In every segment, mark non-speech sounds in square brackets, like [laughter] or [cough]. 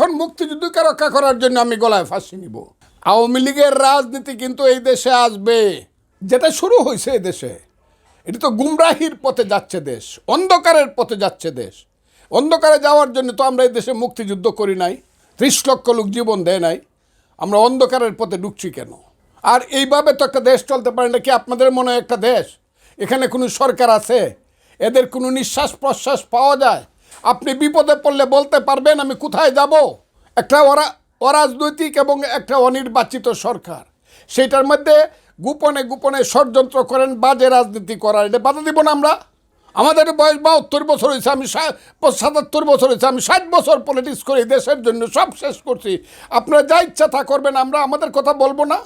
এখন মুক্তিযুদ্ধকে রক্ষা করার জন্য আমি গলায় ফাঁসি নিব। আওয়ামী লীগের রাজনীতি কিন্তু এই দেশে আসবে। যেটা শুরু হয়েছে এই দেশে, এটা তো গুমরাহির পথে যাচ্ছে দেশ, অন্ধকারের পথে যাচ্ছে দেশ। অন্ধকারে যাওয়ার জন্য তো আমরা এই দেশে মুক্তিযুদ্ধ করি নাই, ত্রিশ লক্ষ লোক জীবন দেয় নাই, আমরা অন্ধকারের পথে ঢুকছি কেন? আর এইভাবে তো একটা দেশ চলতে পারে না, কি আপনাদের মনে হয় একটা দেশ? এখানে কোনো সরকার আছে? এদের কোনো নিঃশ্বাস প্রশ্বাস পাওয়া যায়? আপনি বিপদে পড়লে বলতে পারবেন, আমি কোথায় যাব? একটা অরা, অরাজনৈতিক এবং একটা অনির্বাচিত সরকার। সেটার মধ্যে গোপনে গোপনে ষড়যন্ত্র করেন, বাজে রাজনীতি করার। এটা বাধা দিব না আমরা। আমাদের বয়স বাহাত্তর বছর হয়েছে, আমি সাতাত্তর বছর হয়েছে, আমি ষাট বছর পলিটিক্স করি, দেশের জন্য সব শেষ করছি। আপনারা যা ইচ্ছা তা করবেন, আমরা আমাদের কথা বলব না।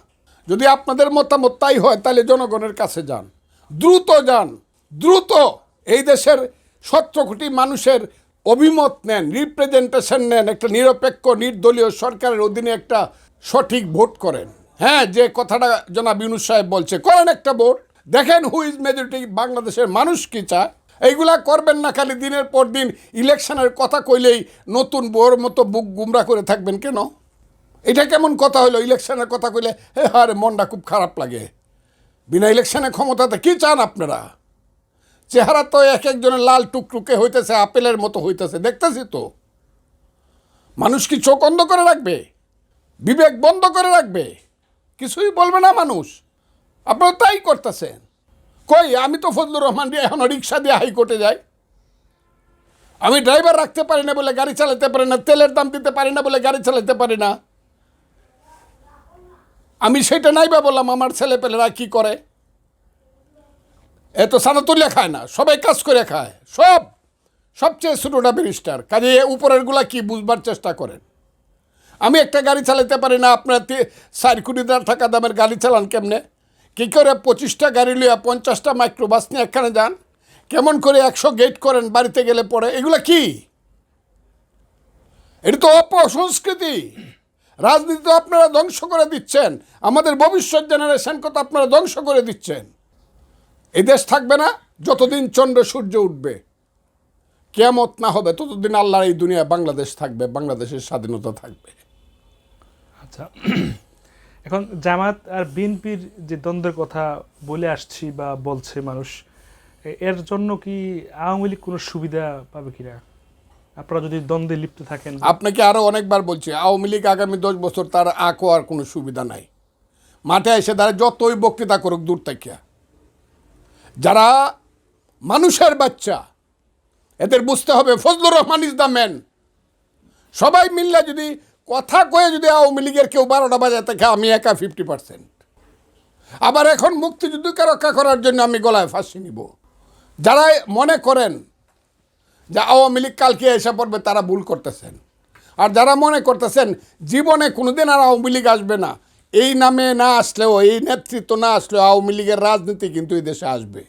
যদি আপনাদের মতামত তাই হয়, তাহলে জনগণের কাছে যান। দ্রুত যান। দ্রুত। এই দেশের সতেরো কোটি মানুষের অভিমত নেন রিপ্রেজেন্টেশন নেন, একটা নিরপেক্ষ, নির্দলীয় সরকারের অধীনে একটা সঠিক ভোট করেন। হ্যাঁ যে কথাটা জনাব ইউনুস সাহেব বলছে, করেন একটা ভোট। দেখেন হু ইজ মেজরিটি বাংলাদেশের মানুষ কি চায়? এইগুলা করবেন না, খালি দিনের পর দিন ইলেকশনের কথা কইলেই নতুন বোর মতো বুক গুমরা করে থাকবেন কেন? এটা কেমন কথা হলো ইলেকশনের কথা কইলে, হে হারে মনটা খুব খারাপ লাগে। বিনা ইলেকশনে ক্ষমতাতে কি চান আপনারা? চেহারা তো এক একজনের লাল টুকটুকে হইতেছে, আপেলের মতো হইতেছে, দেখতেছি তো। মানুষ কি চোখ বন্ধ করে রাখবে? বিবেক বন্ধ করে রাখবে? কিছুই বলবে না মানুষ। আপনারা তাই করতেছেন। কই, আমি তো ফজলুর রহমান দিয়ে এখনও রিক্সা দিয়ে হাইকোর্টে যাই। আমি ড্রাইভার রাখতে পারি না বলে গাড়ি চালাতে পারি না, তেলের দাম দিতে পারি না বলে গাড়ি চালাতে পারি না। আমি সেটা নাই বা বললাম, আমার ছেলে পেলেরা কী করে? এ তো সানাতুল্লা খায় না, সবাই কাজ করে খায়, সব, সবচেয়ে ছোটোটা ব্যারিস্টার, কাজে উপরেরগুলা কি বুঝবার চেষ্টা করেন? আমি একটা গাড়ি চালাতে পারি না, আপনার চার কোটি টাকা দামের গাড়ি চালান কেমনে? কী করে পঁচিশটা গাড়ি লইয়া পঞ্চাশটা মাইক্রোবাস নিয়ে এখানে যান? কেমন করে একশো গেট করেন বাড়িতে গেলে পরে? এগুলো কি? এটা তো অপসংস্কৃতি। রাজনীতি তো আপনারা ধ্বংস করে দিচ্ছেন, আমাদের ভবিষ্যৎ জেনারেশনকে তো আপনারা ধ্বংস করে দিচ্ছেন। এই দেশ থাকবে না যতদিন চন্দ্র সূর্য উঠবে। কেয়ামত না হবে ততদিন আল্লাহর এই দুনিয়া বাংলাদেশ থাকবে বাংলাদেশের স্বাধীনতা থাকবে। আচ্ছা এখন জামাত আর বিএনপির যে দ্বন্দ্বের কথা বলে আসছি বা বলছে মানুষ এর জন্য কি আওয়ামী লীগ কোনো সুবিধা পাবে কিনা? আপনারা যদি দ্বন্দ্বে লিপ্ত থাকেন। আপনাকে আরও অনেকবার বলছি আওয়ামী লীগ আগামী দশ বছর তার আঁকো আর কোনো সুবিধা নাই। মাঠে এসে তারা যতই বক্তৃতা করুক দূর থেকে। যারা মানুষের বাচ্চা, এদের বুঝতে হবে Fazlur Rahman is the man সবাই মিললে যদি কথা কয়ে যদি আওয়ামী লীগের কেউ বারোটা বাজায় থাকে আমি একা ফিফটি পার্সেন্ট আবার এখন মুক্তিযুদ্ধকে রক্ষা করার জন্য আমি গলায় ফাঁসি নিব। যারা মনে করেন যে আওয়ামী লীগ কালকে এসে পড়বে, তারা ভুল করতেছেন। আর যারা মনে করতেছেন, জীবনে কোনোদিন আর আওয়ামী লীগ আসবে না এই নামে না আসলেও এই নেতৃত্ব না আসলেও আওয়ামী লীগের রাজনীতি কিন্তু এই দেশে আসবে।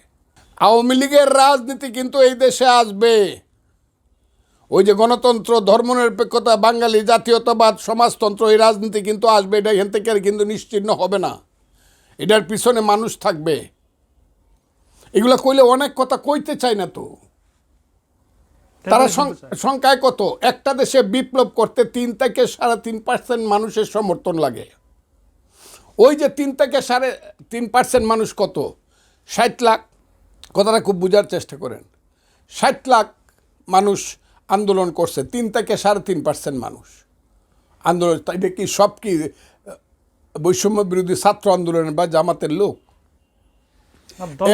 আওয়ামী লীগের রাজনীতি কিন্তু এই দেশে আসবে। ওই যে গণতন্ত্র ধর্মনিরপেক্ষতা বাঙালি জাতীয়তাবাদ সমাজতন্ত্র এই রাজনীতি কিন্তু আসবে এটা এখান থেকে আর কিন্তু নিশ্চিহ্ন হবে না। এটার পিছনে মানুষ থাকবে। এগুলো কইলে অনেক কথা কইতে চায় না তো। তারা সংখ্যায় কত? একটা দেশে বিপ্লব করতে তিন থেকে সাড়ে তিন পার্সেন্ট মানুষের সমর্থন লাগে। ওই যে তিন থেকে সাড়ে তিন পার্সেন্ট মানুষ কত? ষাট লাখ? কথাটা খুব বোঝার চেষ্টা করেন। ষাট লাখ মানুষ আন্দোলন করছে তিন থেকে সাড়ে তিন পার্সেন্ট মানুষ। আন্দোলন এটা কি সব কি বৈষম্য বিরোধী ছাত্র আন্দোলনের বা জামাতের লোক?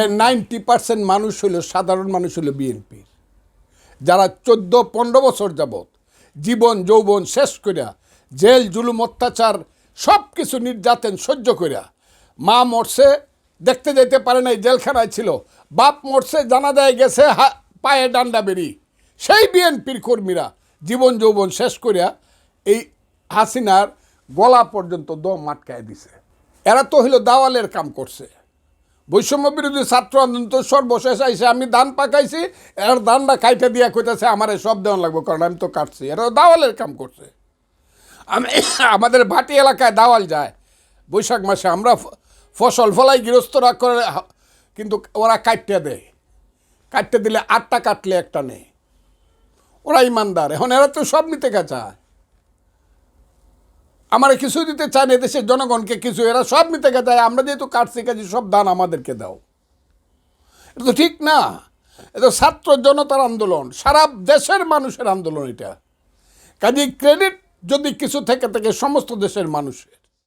এর নাইনটি পার্সেন্ট মানুষ হলো সাধারণ মানুষ হলো বিএনপির। যারা চোদ্দ পনেরো বছর যাবৎ জীবন যৌবন শেষ করিয়া জেল জুলুম অত্যাচার সব কিছু নির্যাতন সহ্য করিয়া মা মরছে, দেখতে যেতে পারে নাই, জেলখানায় ছিল। বাপ মরছে, জানা যায় গেছে পায়ে ডান্ডা বেরি। সেই বিএনপির কর্মীরা জীবন যৌবন শেষ করিয়া এই হাসিনার গলা পর্যন্ত দম আটকায় দিছে। এরা তো হইল দাওয়ালের কাম করছে। বৈষম্য বিরোধী ছাত্র আন্দোলন তো সর্বশেষ আইসে আমি ধান পাকাইছি, এর ধানটা কাইটা দিয়া কইতাছে, আমার সব দেওয়ান লাগবে, কারণ আমি তো কাটছি। এরা দাওয়ালের কাম করছে। আমি [coughs] আমাদের ভাটি এলাকায় দাওয়াল যায়। বৈশাখ মাসে আমরা ফসল ফলাই গৃহস্থরা করে কিন্তু ওরা কাটতে দেয়। কাটতে দিলে আটটা কাটলে একটা নেই। ওরা ইমানদার। এখন এরা তো সব নিতে চায় আমার কিছু দিতে চায় না দেশের জনগণকে কিছু, এরা সব নিতে যায় আমরা যেহেতু কাটছি কাজে সব দান আমাদেরকে দাও। এটা তো ঠিক না। এটা ছাত্র জনতার আন্দোলন। সারা দেশের মানুষের আন্দোলন এটা। কাজে ক্রেডিট যদি কিছু থেকে থাকে সমস্ত দেশের মানুষের।